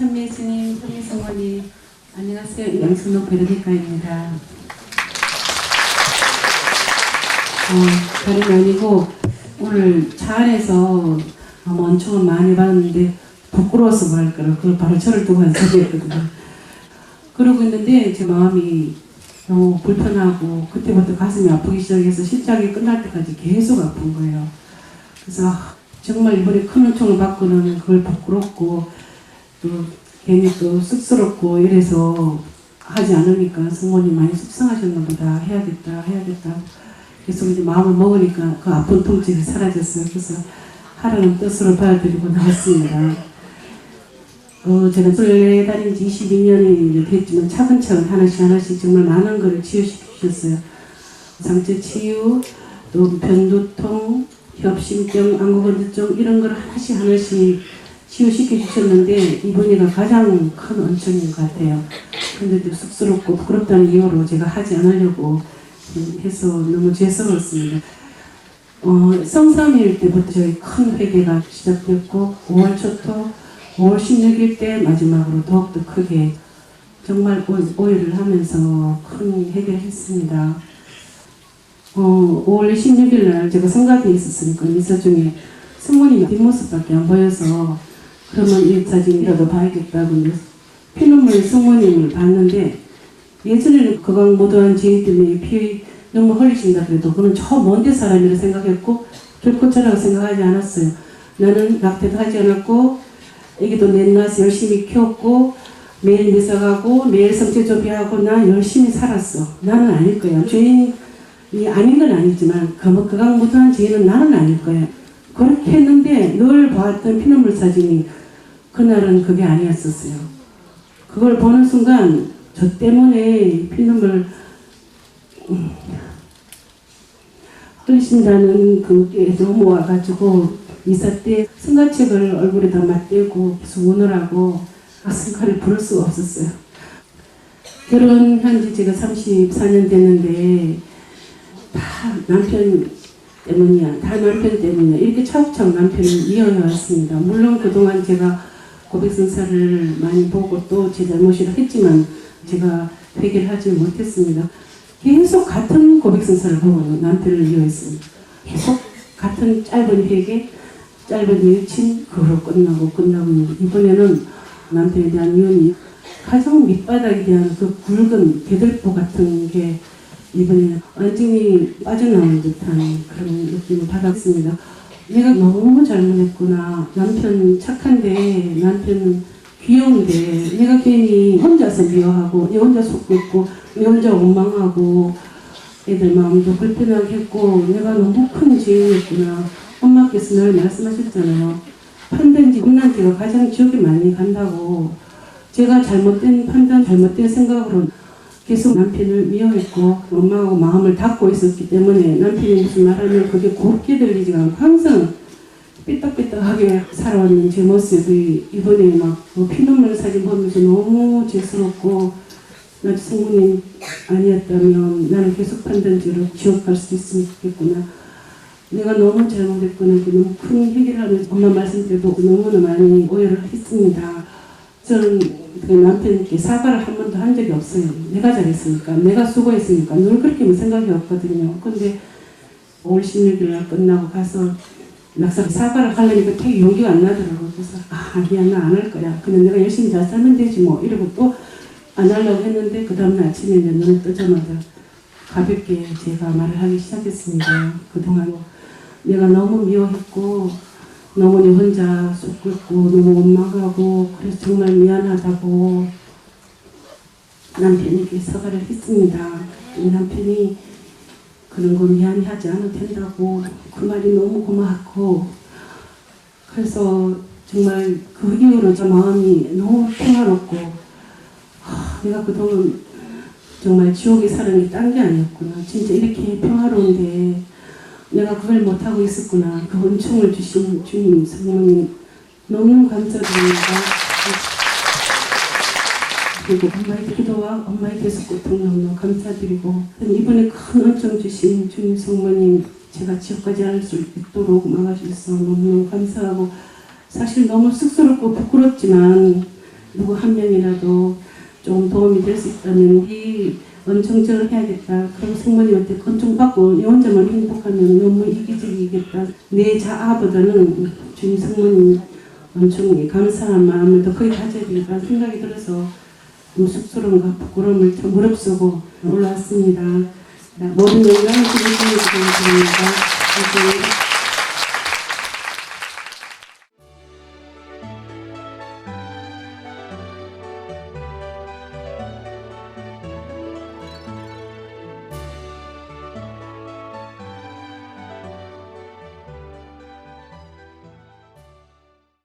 천미 스님, 천미 성원이 안녕하세요. 양순옥 베르니카입니다. 어, 다름이 아니고 오늘 차 안에서 아마 엄청 많이 봤는데 부끄러워서 말할 거라 그걸 바로 저를 두고 한 소리였거든요. 그러고 있는데 제 마음이 너무 불편하고 그때부터 가슴이 아프기 시작해서 실장이 끝날 때까지 계속 아픈 거예요. 그래서 아, 정말 이번에 큰 은총을 받고는 그걸 부끄럽고 또 괜히 또 쑥스럽고 이래서 하지 않으니까 성모님 많이 속상하셨나 보다. 해야겠다 해야겠다. 그래서 이제 마음을 먹으니까 그 아픈 통증이 사라졌어요. 그래서 하라는 뜻으로 받아들이고 나왔습니다. 어, 제가 술래 다닌 지 22년이 이제 됐지만 차근차근 하나씩 하나씩 정말 많은 거를 치유시키셨어요. 상처 치유 또 변두통 협심증 안구건조증 이런 걸 하나씩 하나씩 치유시켜 주셨는데 이분이가 가장 큰 원천인 것 같아요. 근데도 쑥스럽고 부끄럽다는 이유로 제가 하지 않으려고 해서 너무 죄송했습니다. 어, 성삼일 때부터 저희 큰 회개가 시작됐고 5월 초토 5월 16일 때 마지막으로 더욱더 크게 정말 오- 오해를 하면서 큰 회개를 했습니다. 어, 5월 16일 날 제가 성가대에 있었으니까 미사 중에 승무님 뒷모습밖에 안 보여서 그러면 이 사진이라도 봐야겠다고 피눈물 승무님을 봤는데 예전에는 그강 모도한 지인 때문에 피 너무 흘리신다 그래도 그는 저 먼데 사람이라 생각했고 저라고 생각하지 않았어요. 나는 낙태도 하지 않았고 애기도 넷나서 열심히 키웠고 매일 미사 가고 매일 성체 조비하고 나 열심히 살았어. 나는 아닐 거야. 주인이 아닌 건 아니지만 그 그강 모도한 지인은 나는 아닐 거야. 그렇게 했는데 늘 보았던 피눈물 사진이 그날은 그게 아니었었어요. 그걸 보는 순간 저 때문에 피눈물 음, 흘리신다는 그게 너무 와가지고 이사 때 승가책을 얼굴에다 맞대고 계속 우느라고 아, 승가를 부를 수가 없었어요. 결혼한 지 제가 34년 됐는데 다 남편 때문이야. 다 남편 때문이야. 이렇게 차곡차곡 남편을 이어해 왔습니다. 물론 그동안 제가 고백성사를 많이 보고 또 제 잘못이라 했지만 제가 회개를 하지 못했습니다. 계속 같은 고백성사를 보고 남편을 이어했습니다. 계속 같은 짧은 회개, 짧은 일침, 그로 끝나고 끝나고 이번에는 남편에 대한 이혼이 가장 밑바닥에 대한 그 굵은 개들보 같은 게 이번에 완전히 빠져나온 듯한 그런 느낌을 받았습니다. 내가 너무 잘못했구나. 남편 착한데, 남편 귀여운데, 내가 괜히 혼자서 미워하고, 내 혼자 속고 있고, 내 혼자 원망하고, 애들 마음도 불편하게 했고, 내가 너무 큰 죄인이었구나. 엄마께서 늘 말씀하셨잖아요. 판단지 엄마한테가 가장 지옥에 많이 간다고. 제가 잘못된 판단, 잘못된 생각으로 계속 남편을 미워했고 엄마하고 마음을 닫고 있었기 때문에 남편이 무슨 말하면 그게 곱게 들리지가 않고 항상 삐딱삐딱하게 살아왔는 제 모습이 이번에 막뭐 피눈물 사진 보면서 너무 죄스럽고 나 성부님 아니었다면 나는 계속 판단지로 지옥 갈 수도 있겠구나. 내가 너무 잘못했구나 너무 큰 하면서 엄마 말씀대로 너무나 많이 오해를 했습니다 저는 그 남편께 사과를 한 번도 한 적이 없어요. 내가 잘했으니까, 내가 수고했으니까 늘 그렇게만 생각이 없거든요. 근데 5월 16일 날 끝나고 가서 막상 사과를 하려니까 되게 용기가 안 나더라고요. 그래서 아 미안 나 안 할 거야. 그냥 내가 열심히 잘 살면 되지 뭐 이러고 또 안 하려고 했는데 그 다음날 아침에 이제 눈을 뜨자마자 가볍게 제가 말을 하기 시작했습니다. 그동안 내가 너무 미워했고 너무 내 혼자 속 끓고 너무 원망하고 그래서 정말 미안하다고 남편에게 사과를 했습니다. 이 남편이 그런 거 미안해하지 않아도 된다고 그 말이 너무 고마웠고 그래서 정말 그 이후로 저 마음이 너무 평화롭고 하, 내가 그동안 정말 지옥의 사랑이 딴 게 아니었구나 진짜 이렇게 평화로운데 내가 그걸 못하고 있었구나. 그 은총을 주신 주님, 성령님 너무 감사드립니다. 그리고 엄마의 기도와 엄마의 계속 고통 너무 감사드리고 이번에 큰 은총 주신 주님 성모님 제가 지옥까지 할 수 있도록 막아주셔서 너무너무 감사하고 사실 너무 쑥스럽고 부끄럽지만 누구 한 명이라도 좀 도움이 될 수 있다면 이 원청절을 해야겠다. 그리고 성모님한테 건총받고 이 혼자만 행복하면 너무 이기적이겠다. 내 자아보다는 주님 성모님 원총에 감사한 마음을 더 크게 가져야 되겠다 생각이 들어서 좀 쑥스러움과 부끄러움을 좀 무릅쓰고 올라왔습니다. 모든 영광을 드립니다. 감사합니다.